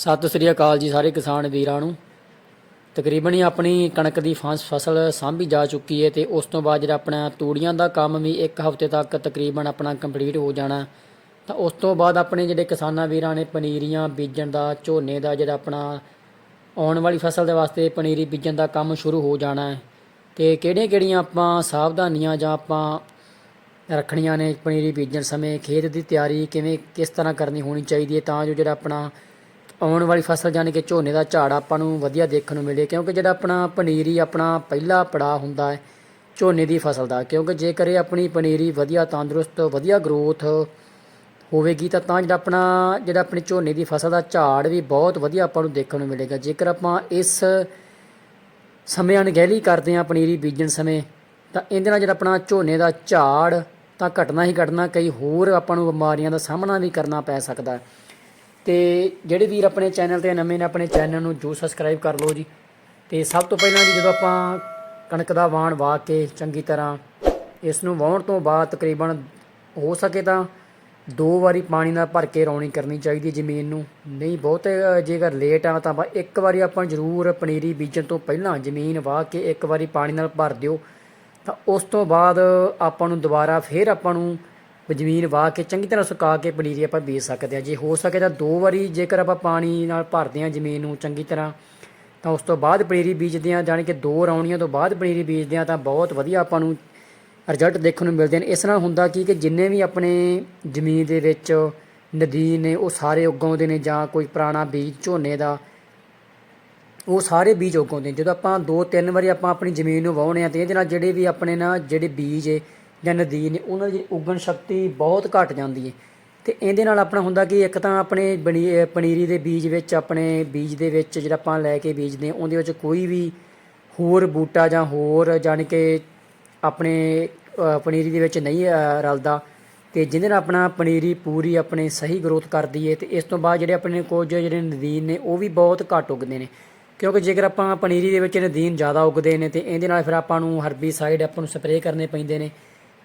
ਸਤਿ ਸ੍ਰੀ ਅਕਾਲ ਜੀ ਸਾਰੇ ਕਿਸਾਨ ਵੀਰਾਂ ਨੂੰ। ਤਕਰੀਬਨ ਹੀ ਆਪਣੀ ਕਣਕ ਦੀ ਫਸ- ਫਸਲ ਸਾਂਭੀ ਜਾ ਚੁੱਕੀ ਹੈ ਤੇ ਉਸ ਤੋਂ ਬਾਅਦ ਜਿਹੜਾ ਆਪਣਾ ਤੂੜੀਆਂ ਦਾ ਕੰਮ ਵੀ ਇੱਕ ਹਫ਼ਤੇ ਤੱਕ ਤਕਰੀਬਨ ਆਪਣਾ ਕੰਪਲੀਟ ਹੋ ਜਾਣਾ। ਤਾਂ ਉਸ ਤੋਂ ਬਾਅਦ ਆਪਣੇ ਜਿਹੜੇ ਕਿਸਾਨਾਂ ਵੀਰਾਂ ਨੇ ਪਨੀਰੀਆਂ ਬੀਜਣ ਦਾ, ਝੋਨੇ ਦਾ ਜਿਹੜਾ ਆਪਣਾ ਆਉਣ ਵਾਲੀ ਫਸਲ ਦੇ ਵਾਸਤੇ ਪਨੀਰੀ ਬੀਜਣ ਦਾ ਕੰਮ ਸ਼ੁਰੂ ਹੋ ਜਾਣਾ ਹੈ। ਤੇ ਕਿਹੜੀਆਂ ਕਿਹੜੀਆਂ ਆਪਾਂ ਸਾਵਧਾਨੀਆਂ ਜਾਂ ਆਪਾਂ ਰੱਖਣੀਆਂ ਨੇ ਪਨੀਰੀ ਬੀਜਣ ਸਮੇਂ, ਖੇਤ ਦੀ ਤਿਆਰੀ ਕਿਵੇਂ, ਕਿਸ ਤਰ੍ਹਾਂ ਕਰਨੀ ਹੋਣੀ ਚਾਹੀਦੀ ਹੈ ਤਾਂ ਜੋ ਜਿਹੜਾ ਆਪਣਾ ਆਉਣ ਵਾਲੀ ਫਸਲ ਯਾਨੀ ਕਿ ਝੋਨੇ ਦਾ ਝਾੜ ਆਪਾਂ ਨੂੰ ਵਧੀਆ ਦੇਖਣ ਨੂੰ ਮਿਲੇ, ਕਿਉਂਕਿ ਜਿਹੜਾ ਆਪਣਾ ਪਨੀਰੀ ਆਪਣਾ ਪਹਿਲਾ ਪੜਾਅ ਹੁੰਦਾ ਹੈ ਝੋਨੇ ਦੀ ਫਸਲ ਦਾ, ਕਿਉਂਕਿ ਜੇਕਰ ਇਹ ਆਪਣੀ ਪਨੀਰੀ ਵਧੀਆ ਤੰਦਰੁਸਤ, ਵਧੀਆ ਗਰੋਥ ਹੋਵੇਗੀ, ਤਾਂ ਤਾਂ ਜਿਹੜਾ ਆਪਣਾ, ਜਿਹੜਾ ਆਪਣੀ ਝੋਨੇ ਦੀ ਫਸਲ ਦਾ ਝਾੜ ਵੀ ਬਹੁਤ ਵਧੀਆ ਆਪਾਂ ਨੂੰ ਦੇਖਣ ਨੂੰ ਮਿਲੇਗਾ। ਜੇਕਰ ਆਪਾਂ ਇਸ ਸਮੇਂ ਅਣਗਹਿਲੀ ਕਰਦੇ ਹਾਂ ਪਨੀਰੀ ਬੀਜਣ ਸਮੇਂ, ਤਾਂ ਇਹਦੇ ਨਾਲ ਜਿਹੜਾ ਆਪਣਾ ਝੋਨੇ ਦਾ ਝਾੜ ਤਾਂ ਘਟਣਾ ਹੀ ਘਟਣਾ, ਕਈ ਹੋਰ ਆਪਾਂ ਨੂੰ ਬਿਮਾਰੀਆਂ ਦਾ ਸਾਹਮਣਾ ਵੀ ਕਰਨਾ ਪੈ ਸਕਦਾ ਹੈ। ਤੇ ਜਿਹੜੇ ਵੀਰ ਆਪਣੇ ਚੈਨਲ ਤੇ ਨਵੇਂ ਨੇ, ਆਪਣੇ ਚੈਨਲ ਨੂੰ ਜੋ ਸਬਸਕ੍ਰਾਈਬ ਕਰ ਲਓ ਜੀ। ਤੇ ਸਭ ਤੋਂ ਪਹਿਲਾਂ ਜੀ ਜਦੋਂ ਆਪਾਂ ਕਣਕ ਦਾ ਵਾਣ ਵਾਹ ਕੇ ਚੰਗੀ ਤਰ੍ਹਾਂ ਇਸ ਨੂੰ ਵਾਹੁਣ ਤੋਂ ਬਾਅਦ ਤਕਰੀਬਨ ਹੋ ਸਕੇ ਤਾਂ ਦੋ ਵਾਰੀ ਪਾਣੀ ਨਾਲ ਭਰ ਕੇ ਰੌਣੀ ਕਰਨੀ ਚਾਹੀਦੀ ਜ਼ਮੀਨ ਨੂੰ। ਨਹੀਂ, ਬਹੁਤ ਜੇਕਰ ਲੇਟ ਆ ਤਾਂ ਇੱਕ ਵਾਰੀ ਆਪਾਂ ਜ਼ਰੂਰ ਪਨੀਰੀ ਬੀਜਣ ਤੋਂ ਪਹਿਲਾਂ ਜ਼ਮੀਨ ਵਾਹ ਕੇ ਇੱਕ ਵਾਰੀ ਪਾਣੀ ਨਾਲ ਭਰ ਦਿਓ। ਤਾਂ ਉਸ ਤੋਂ ਬਾਅਦ ਆਪਾਂ ਨੂੰ ਦੁਬਾਰਾ ਫਿਰ ਆਪਾਂ ਨੂੰ ਜ਼ਮੀਨ ਵਾਹ ਕੇ ਚੰਗੀ ਤਰ੍ਹਾਂ ਸੁਕਾ ਕੇ ਪਨੀਰੀ ਆਪਾਂ ਬੀਜ ਸਕਦੇ ਹਾਂ। ਜੇ ਹੋ ਸਕੇ ਤਾਂ ਦੋ ਵਾਰੀ ਜੇਕਰ ਆਪਾਂ ਪਾਣੀ ਨਾਲ ਭਰਦੇ ਹਾਂ ਜ਼ਮੀਨ ਨੂੰ ਚੰਗੀ ਤਰ੍ਹਾਂ, ਤਾਂ ਉਸ ਤੋਂ ਬਾਅਦ ਪਨੀਰੀ ਬੀਜਦੇ ਹਾਂ। ਜਾਣੀ ਕਿ ਦੋ ਰੌਣੀਆਂ ਤੋਂ ਬਾਅਦ ਪਨੀਰੀ ਬੀਜਦੇ ਹਾਂ ਤਾਂ ਬਹੁਤ ਵਧੀਆ ਆਪਾਂ ਨੂੰ ਰਿਜ਼ਲਟ ਦੇਖਣ ਨੂੰ ਮਿਲਦੇ ਨੇ ਇਸ ਨਾਲ ਹੁੰਦਾ ਕੀ ਕਿ ਜਿੰਨੇ ਵੀ ਆਪਣੇ ਜ਼ਮੀਨ ਦੇ ਵਿੱਚ ਨਦੀਨ ਨੇ, ਉਹ ਸਾਰੇ ਉਗਾਉਂਦੇ ਨੇ ਜਾਂ ਕੋਈ ਪੁਰਾਣਾ ਬੀਜ, ਝੋਨੇ ਦਾ, ਉਹ ਸਾਰੇ ਬੀਜ ਉਗਾਉਂਦੇ ਨੇ। ਜਦੋਂ ਆਪਾਂ ਦੋ ਤਿੰਨ ਵਾਰੀ ਆਪਾਂ ਆਪਣੀ ਜ਼ਮੀਨ ਨੂੰ ਵਾਹੁੰਦੇ ਆ ਤੇ ਇਹਦੇ ਨਾਲ ਜਿਹੜੇ ਵੀ ਆਪਣੇ ਨਾ, ਜਿਹੜੇ ਬੀਜ ਏ ਜਾਂ ਨਦੀ ਨੇ, ਉਹਨਾਂ ਦੀ ਉਗਣ ਸ਼ਕਤੀ ਬਹੁਤ ਘਟ ਜਾਂਦੀ ਹੈ ਤੇ ਇਹਦੇ ਨਾਲ ਆਪਣਾ ਹੁੰਦਾ ਕਿ, ਇੱਕ ਤਾਂ ਆਪਣੇ ਬਣੀ ਪਨੀਰੀ ਦੇ ਬੀਜ ਵਿੱਚ, ਆਪਣੇ ਬੀਜ ਦੇ ਵਿੱਚ ਜਿਹੜਾ ਆਪਾਂ ਲੈ ਕੇ ਬੀਜਦੇ ਹਾਂ, ਉਹਦੇ ਵਿੱਚ ਕੋਈ ਵੀ ਹੋਰ ਬੂਟਾ ਜਾਂ ਹੋਰ ਜਾਣੀ ਕਿ ਆਪਣੇ ਪਨੀਰੀ ਦੇ ਵਿੱਚ ਨਹੀਂ ਰਲਦਾ। ਤੇ ਜਿਹਦੇ ਨਾਲ ਆਪਣਾ ਪਨੀਰੀ ਪੂਰੀ ਆਪਣੇ ਸਹੀ ਗਰੋਥ ਕਰਦੀ ਹੈ ਤੇ ਇਸ ਤੋਂ ਬਾਅਦ ਜਿਹੜੇ ਆਪਣੇ ਕੁਝ ਜਿਹੜੇ ਨਦੀਨ ਨੇ, ਉਹ ਵੀ ਬਹੁਤ ਘੱਟ ਉੱਗਦੇ ਨੇ। ਕਿਉਂਕਿ ਜੇਕਰ ਆਪਾਂ ਪਨੀਰੀ ਦੇ ਵਿੱਚ ਨਦੀਨ ਜ਼ਿਆਦਾ ਉੱਗਦੇ ਨੇ, ਤੇ ਇਹਦੇ ਨਾਲ ਫਿਰ ਆਪਾਂ ਨੂੰ ਹਰਬੀਸਾਈਡ ਆਪਾਂ ਨੂੰ ਸਪਰੇਅ ਕਰਨੇ ਪੈਂਦੇ ਨੇ।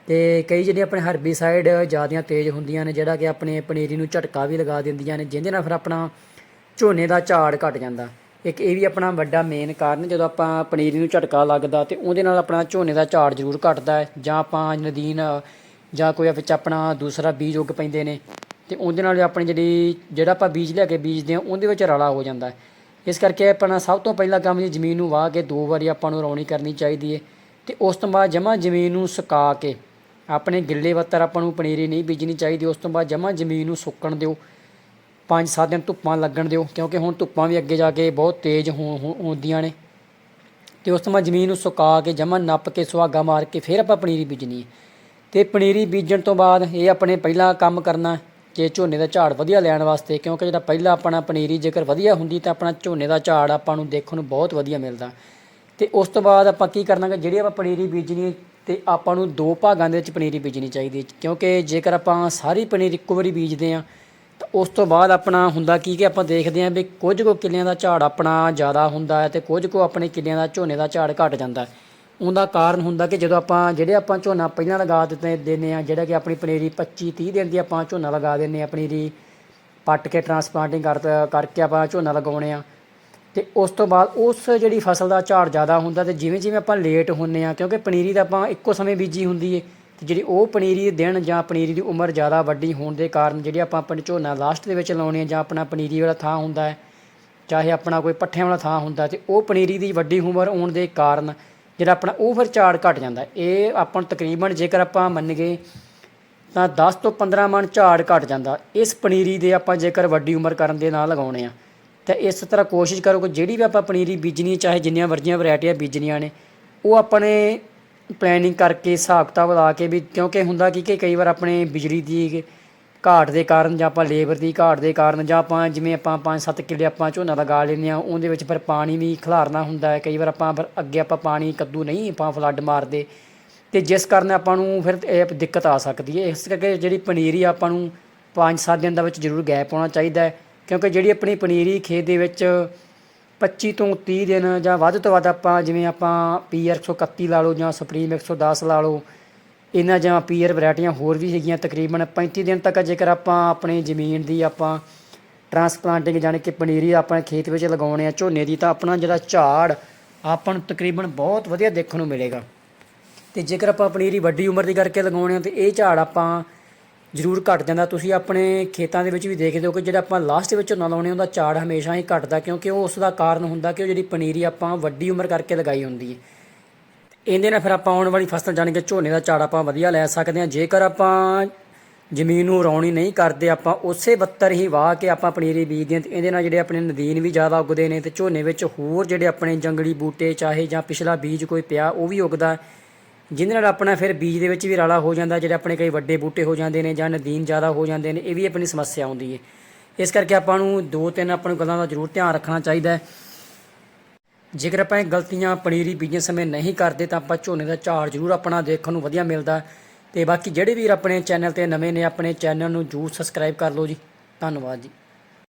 ਤੇ ਕਈ ਜਿਹੜੇ ਆਪਣੇ ਹਰਬੀਸਾਈਡ ਜ਼ਿਆਦੀਆਂ ਤੇਜ਼ ਹੁੰਦੀਆਂ ਨੇ, ਜਿਹੜਾ ਕਿ ਆਪਣੇ ਪਨੀਰੀ ਨੂੰ ਝਟਕਾ ਵੀ ਲਗਾ ਦਿੰਦੀਆਂ ਨੇ, ਜਿਹਦੇ ਨਾਲ ਫਿਰ ਆਪਣਾ ਝੋਨੇ ਦਾ ਝਾੜ ਘਟ ਜਾਂਦਾ। ਇੱਕ ਇਹ ਵੀ ਆਪਣਾ ਵੱਡਾ ਮੇਨ ਕਾਰਨ ਜਦੋਂ ਆਪਾਂ ਪਨੀਰੀ ਨੂੰ ਝਟਕਾ ਲੱਗਦਾ ਤੇ ਉਹਦੇ ਨਾਲ ਆਪਣਾ ਝੋਨੇ ਦਾ ਝਾੜ ਜ਼ਰੂਰ ਘਟਦਾ ਹੈ, ਜਾਂ ਆਪਾਂ ਨਦੀਨ, ਜਾਂ ਕੋਈ ਵਿੱਚ ਆਪਣਾ ਦੂਸਰਾ ਬੀਜ ਉੱਗ ਪੈਂਦੇ ਨੇ ਤੇ ਉਹਦੇ ਨਾਲ ਆਪਣੀ ਜਿਹੜੀ, ਜਿਹੜਾ ਆਪਾਂ ਬੀਜ ਲੈ ਕੇ ਬੀਜਦੇ ਹਾਂ, ਉਹਦੇ ਵਿੱਚ ਰਲਾ ਹੋ ਜਾਂਦਾ ਹੈ। ਇਸ ਕਰਕੇ ਆਪਣਾ ਸਭ ਤੋਂ ਪਹਿਲਾ ਕੰਮ ਜੀ ਜ਼ਮੀਨ ਨੂੰ ਵਾਹ ਕੇ ਦੋ ਵਾਰੀ ਆਪਾਂ ਨੂੰ ਰੌਣੀ ਕਰਨੀ ਚਾਹੀਦੀ ਹੈ ਤੇ ਉਸ ਤੋਂ ਬਾਅਦ ਜਮਾ ਜ਼ਮੀਨ ਨੂੰ ਸੁਕਾ ਕੇ ਆਪਣੇ ਗਿੱਲੇ ਵੱਤਰ ਆਪਾਂ ਨੂੰ ਪਨੀਰੀ ਨਹੀਂ ਬੀਜਣੀ ਚਾਹੀਦੀ, ਉਸ ਤੋਂ ਬਾਅਦ ਜਮਾ ਜ਼ਮੀਨ ਨੂੰ ਸੁੱਕਣ ਦਿਓ। ਪੰਜ ਸੱਤ ਦਿਨ ਧੁੱਪਾਂ ਲੱਗਣ ਦਿਓ, ਕਿਉਂਕਿ ਹੁਣ ਧੁੱਪਾਂ ਵੀ ਅੱਗੇ ਜਾ ਕੇ ਬਹੁਤ ਤੇਜ਼ ਹੋ- ਹੋ- ਹੁੰਦੀਆਂ ਨੇ। ਤੇ ਉਸ ਤੋਂ ਬਾਅਦ ਜ਼ਮੀਨ ਨੂੰ ਸੁਕਾ ਕੇ ਜਮਾ ਨੱਪ ਕੇ ਸੁਹਾਗਾ ਮਾਰ ਕੇ ਫਿਰ ਆਪਾਂ ਪਨੀਰੀ ਬੀਜਣੀ ਹੈ। ਤੇ ਪਨੀਰੀ ਬੀਜਣ ਤੋਂ ਬਾਅਦ ਇਹ ਆਪਣੇ ਪਹਿਲਾ ਕੰਮ ਕਰਨਾ ਜੇ ਝੋਨੇ ਦਾ ਝਾੜ ਵਧੀਆ ਲੈਣ ਵਾਸਤੇ, ਕਿਉਂਕਿ ਜਿਹੜਾ ਪਹਿਲਾ ਆਪਣਾ ਪਨੀਰੀ ਜੇਕਰ ਵਧੀਆ ਹੁੰਦੀ ਤਾਂ ਆਪਣਾ ਝੋਨੇ ਦਾ ਝਾੜ ਆਪਾਂ ਨੂੰ ਦੇਖਣ ਨੂੰ ਬਹੁਤ ਵਧੀਆ ਮਿਲਦਾ। ਤੇ ਉਸ ਤੋਂ ਬਾਅਦ ਆਪਾਂ ਕੀ ਕਰਨਾ ਕਿ ਜਿਹੜੀ ਆਪਾਂ ਪਨੀਰੀ ਬੀਜਣੀ ਤੇ ਆਪਾਂ ਨੂੰ ਦੋ ਭਾਗਾਂ ਦੇ ਵਿੱਚ ਪਨੀਰੀ ਬੀਜਣੀ ਚਾਹੀਦੀ ਹੈ। ਕਿਉਂਕਿ ਜੇਕਰ ਆਪਾਂ ਸਾਰੀ ਪਨੀਰੀ ਇੱਕੋ ਵਾਰੀ ਬੀਜਦੇ ਹਾਂ, ਤਾਂ ਉਸ ਤੋਂ ਬਾਅਦ ਆਪਣਾ ਹੁੰਦਾ ਕੀ ਕਿ ਆਪਾਂ ਦੇਖਦੇ ਹਾਂ ਵੀ ਕੁਝ ਕੁ ਕਿੱਲਿਆਂ ਦਾ ਝਾੜ ਆਪਣਾ ਜ਼ਿਆਦਾ ਹੁੰਦਾ ਹੈ ਤੇ ਕੁਝ ਕੁ ਆਪਣੇ ਕਿੱਲਿਆਂ ਦਾ ਝੋਨੇ ਦਾ ਝਾੜ ਘਟ ਜਾਂਦਾ ਉਹਦਾ ਕਾਰਨ ਹੁੰਦਾ ਕਿ ਜਦੋਂ ਆਪਾਂ, ਜਿਹੜੇ ਆਪਾਂ ਝੋਨਾ ਪਹਿਲਾਂ ਲਗਾ ਦਿੱਤੇ ਦਿੰਦੇ ਆ ਜਿਹੜਾ ਕਿ ਆਪਣੀ ਪਨੀਰੀ 25 30 ਦਿਨ ਦੀ ਆਪਾਂ ਝੋਨਾ ਲਗਾ ਦਿੰਦੇ ਆ ਪਨੀਰੀ ਪੱਟ ਕੇ ਟਰਾਂਸਪਲਾਂਟਿੰਗ ਕਰ, ਕਰਕੇ ਆਪਾਂ ਝੋਨਾ ਲਗਾਉਣੇ ਆ ਤੇ ਉਸ ਤੋਂ ਬਾਅਦ ਉਸ ਜਿਹੜੀ ਫਸਲ ਦਾ ਝਾੜ ਜ਼ਿਆਦਾ ਹੁੰਦਾ ਤੇ ਜਿਵੇਂ ਜਿਵੇਂ ਆਪਾਂ ਲੇਟ ਹੁੰਨੇ ਆ, ਕਿਉਂਕਿ ਪਨੀਰੀ ਤਾਂ ਆਪਾਂ ਇੱਕੋ ਸਮੇਂ ਬੀਜੀ ਹੁੰਦੀ ਏ, ਤੇ ਜਿਹੜੀ ਉਹ ਪਨੀਰੀ ਦੇ ਦਿਨ ਜਾਂ ਪਨੀਰੀ ਦੀ ਉਮਰ ਜ਼ਿਆਦਾ ਵੱਡੀ ਹੋਣ ਦੇ ਕਾਰਨ ਜਿਹੜੀ ਆਪਾਂ ਆਪਣੀ ਝੋਨਾ ਲਾਸਟ ਦੇ ਵਿੱਚ ਲਾਉਣੇ ਆ ਜਾਂ ਆਪਣਾ ਪਨੀਰੀ ਵਾਲਾ ਥਾਂ ਹੁੰਦਾ ਹੈ ਚਾਹੇ ਆਪਣਾ ਕੋਈ ਪੱਠਿਆਂ ਵਾਲਾ ਥਾਂ ਹੁੰਦਾ ਤੇ ਉਹ ਪਨੀਰੀ ਦੀ ਵੱਡੀ ਉਮਰ ਹੋਣ ਦੇ ਕਾਰਨ ਜਿਹੜਾ ਆਪਣਾ ਉਹ ਫਿਰ ਝਾੜ ਘਟ ਜਾਂਦਾ ਇਹ ਆਪਾਂ ਤਕਰੀਬਨ ਜੇਕਰ ਆਪਾਂ ਮੰਨ ਗਏ ਤਾਂ 10 ਤੋਂ 15 ਮਣ ਝਾੜ ਘਟ ਜਾਂਦਾ। ਇਸ ਪਨੀਰੀ ਦੇ ਆਪਾਂ ਜੇਕਰ ਵੱਡੀ ਉਮਰ ਕਰਨ ਦੇ ਨਾਲ ਲਗਾਉਣੇ ਆ ਤਾਂ ਇਸ ਤਰ੍ਹਾਂ ਕੋਸ਼ਿਸ਼ ਕਰੋ ਕਿ ਜਿਹੜੀ ਵੀ ਆਪਾਂ ਪਨੀਰੀ ਬੀਜਣੀ ਚਾਹੇ ਜਿੰਨੀਆਂ ਵਰਜੀਆਂ ਵੈਰਾਈਟੀਆਂ ਬੀਜਣੀਆਂ ਨੇ, ਉਹ ਆਪਣੇ ਪਲੈਨਿੰਗ ਕਰਕੇ ਹਿਸਾਬ ਕਿਤਾਬ ਲਾ ਕੇ ਵੀ, ਕਿਉਂਕਿ ਹੁੰਦਾ ਕੀ ਕਿ ਕਈ ਵਾਰ ਆਪਣੇ ਬਿਜਲੀ ਦੀ ਘਾਟ ਦੇ ਕਾਰਨ ਜਾਂ ਆਪਾਂ ਲੇਬਰ ਦੀ ਘਾਟ ਦੇ ਕਾਰਨ ਜਾਂ ਆਪਾਂ ਜਿਵੇਂ ਆਪਾਂ 5-7 ਕਿੱਲੇ ਆਪਾਂ ਝੋਨਾ ਲਗਾ ਲੈਂਦੇ ਆ ਉਹਦੇ ਵਿੱਚ ਫਿਰ ਪਾਣੀ ਵੀ ਖਿਲਾਰਨਾ ਹੁੰਦਾ ਹੈ। ਕਈ ਵਾਰ ਆਪਾਂ ਫਿਰ ਅੱਗੇ ਆਪਾਂ ਪਾਣੀ ਕੱਦੂ ਨਹੀਂ ਆਪਾਂ ਫਲੱਡ ਮਾਰਦੇ। ਤੇ ਜਿਸ ਕਾਰਨ ਆਪਾਂ ਨੂੰ ਫਿਰ ਇਹ ਦਿੱਕਤ ਆ ਸਕਦੀ ਹੈ। ਇਸ ਕਰਕੇ ਜਿਹੜੀ ਪਨੀਰੀ ਆਪਾਂ ਨੂੰ 5-7 ਦਿਨ ਦਾ ਵਿੱਚ ਜ਼ਰੂਰ ਗੈਪ ਹੋਣਾ ਚਾਹੀਦਾ ਹੈ। ਕਿਉਂਕਿ ਜਿਹੜੀ ਆਪਣੀ ਪਨੀਰੀ ਖੇਤ ਦੇ ਵਿੱਚ 25 ਤੋਂ 30 ਦਿਨ ਜਾਂ ਵੱਧ ਤੋਂ ਵੱਧ ਆਪਾਂ ਜਿਵੇਂ ਆਪਾਂ ਪੀਆਰ 131 ਲਾ ਲਓ ਜਾਂ ਸੁਪਰੀਮ 110 ਲਾ ਲਓ, ਇਹਨਾਂ ਜਾਂ ਪੀਆਰ ਵੈਰਾਈਟੀਆਂ ਹੋਰ ਵੀ ਹੈਗੀਆਂ ਤਕਰੀਬਨ 35 ਦਿਨ ਤੱਕ ਜੇਕਰ ਆਪਾਂ ਆਪਣੀ ਜ਼ਮੀਨ ਦੀ ਆਪਾਂ ਟਰਾਂਸਪਲਾਂਟਿੰਗ ਯਾਨੀ ਕਿ ਪਨੀਰੀ ਆਪਣੇ ਖੇਤ ਵਿੱਚ ਲਗਾਉਣੇ ਆ, ਝੋਨੇ ਦੀ, ਤਾਂ ਆਪਣਾ ਜਿਹੜਾ ਝਾੜ ਆਪਾਂ ਨੂੰ ਤਕਰੀਬਨ ਬਹੁਤ ਵਧੀਆ ਦੇਖਣ ਨੂੰ ਮਿਲੇਗਾ। ਤੇ ਜੇਕਰ ਆਪਾਂ ਪਨੀਰੀ ਵੱਡੀ ਉਮਰ ਦੀ ਕਰਕੇ ਲਗਾਉਣੇ ਆ, ਤੇ ਇਹ ਝਾੜ ਆਪਾਂ ਜ਼ਰੂਰ ਘਟ ਜਾਂਦਾ। ਤੁਸੀਂ ਆਪਣੇ ਖੇਤਾਂ ਦੇ ਵਿੱਚ ਵੀ ਦੇਖਦੇ ਹੋ ਕਿ ਜਿਹੜਾ ਆਪਾਂ ਲਾਸਟ ਵਿੱਚ ਝੋਨਾ ਲਾਉਣੇ ਉਹਦਾ ਝਾੜ ਹਮੇਸ਼ਾ ਹੀ ਘਟਦਾ, ਕਿਉਂਕਿ ਉਹ ਉਸ ਦਾ ਕਾਰਨ ਹੁੰਦਾ ਕਿ ਉਹ ਜਿਹੜੀ ਪਨੀਰੀ ਆਪਾਂ ਵੱਡੀ ਉਮਰ ਕਰਕੇ ਲਗਾਈ ਹੁੰਦੀ ਹੈ। ਇਹਦੇ ਨਾਲ ਫਿਰ ਆਪਾਂ ਆਉਣ ਵਾਲੀ ਫਸਲ ਜਾਣੀ ਕਿ ਝੋਨੇ ਦਾ ਝਾੜ ਆਪਾਂ ਵਧੀਆ ਲੈ ਸਕਦੇ ਹਾਂ। ਜੇਕਰ ਆਪਾਂ ਜ਼ਮੀਨ ਨੂੰ ਰੌਣੀ ਨਹੀਂ ਕਰਦੇ, ਆਪਾਂ ਉਸੇ ਬੱਤਰ ਹੀ ਵਾਹ ਕੇ ਆਪਾਂ ਪਨੀਰੀ ਬੀਜਦੇ ਹਾਂ, ਤੇ ਇਹਦੇ ਨਾਲ ਜਿਹੜੇ ਆਪਣੇ ਨਦੀਨ ਵੀ ਜ਼ਿਆਦਾ ਉੱਗਦੇ ਨੇ, ਤੇ ਝੋਨੇ ਵਿੱਚ ਹੋਰ ਜਿਹੜੇ ਆਪਣੇ ਜੰਗਲੀ ਬੂਟੇ ਚਾਹੇ ਜਾਂ ਪਿਛਲਾ ਬੀਜ ਕੋਈ ਪਿਆ, ਉਹ ਵੀ ਉੱਗਦਾ। ਜਿਹਦੇ ਨਾਲ ਆਪਣਾ ਫਿਰ ਬੀਜ ਦੇ ਵਿੱਚ ਵੀ ਰਾਲਾ ਹੋ ਜਾਂਦਾ, ਜਿਹੜੇ ਆਪਣੇ ਕਈ ਵੱਡੇ ਬੂਟੇ ਹੋ ਜਾਂਦੇ ਨੇ ਜਾਂ ਨਦੀਨ ਜ਼ਿਆਦਾ ਹੋ ਜਾਂਦੇ ਨੇ, ਇਹ ਵੀ ਆਪਣੀ ਸਮੱਸਿਆ ਆਉਂਦੀ ਹੈ ਇਸ ਕਰਕੇ ਆਪਾਂ ਨੂੰ ਦੋ ਤਿੰਨ ਆਪਾਂ ਨੂੰ ਗੱਲਾਂ ਦਾ ਜ਼ਰੂਰ ਧਿਆਨ ਰੱਖਣਾ ਚਾਹੀਦਾ ਹੈ। ਜੇਕਰ ਆਪਾਂ ਇਹ ਗਲਤੀਆਂ ਪਨੀਰੀ ਬੀਜਣ ਸਮੇਂ ਨਹੀਂ ਕਰਦੇ, ਤਾਂ ਆਪਾਂ ਝੋਨੇ ਦਾ ਝਾੜ ਜ਼ਰੂਰ ਆਪਣਾ ਦੇਖਣ ਨੂੰ ਵਧੀਆ ਮਿਲਦਾ ਤੇ ਬਾਕੀ ਜਿਹੜੇ ਵੀਰ ਆਪਣੇ ਚੈਨਲ ਤੇ ਨਵੇਂ ਨੇ, ਆਪਣੇ ਚੈਨਲ ਨੂੰ ਜ਼ਰੂਰ ਸਬਸਕ੍ਰਾਈਬ ਕਰ ਲਓ ਜੀ। ਧੰਨਵਾਦ ਜੀ।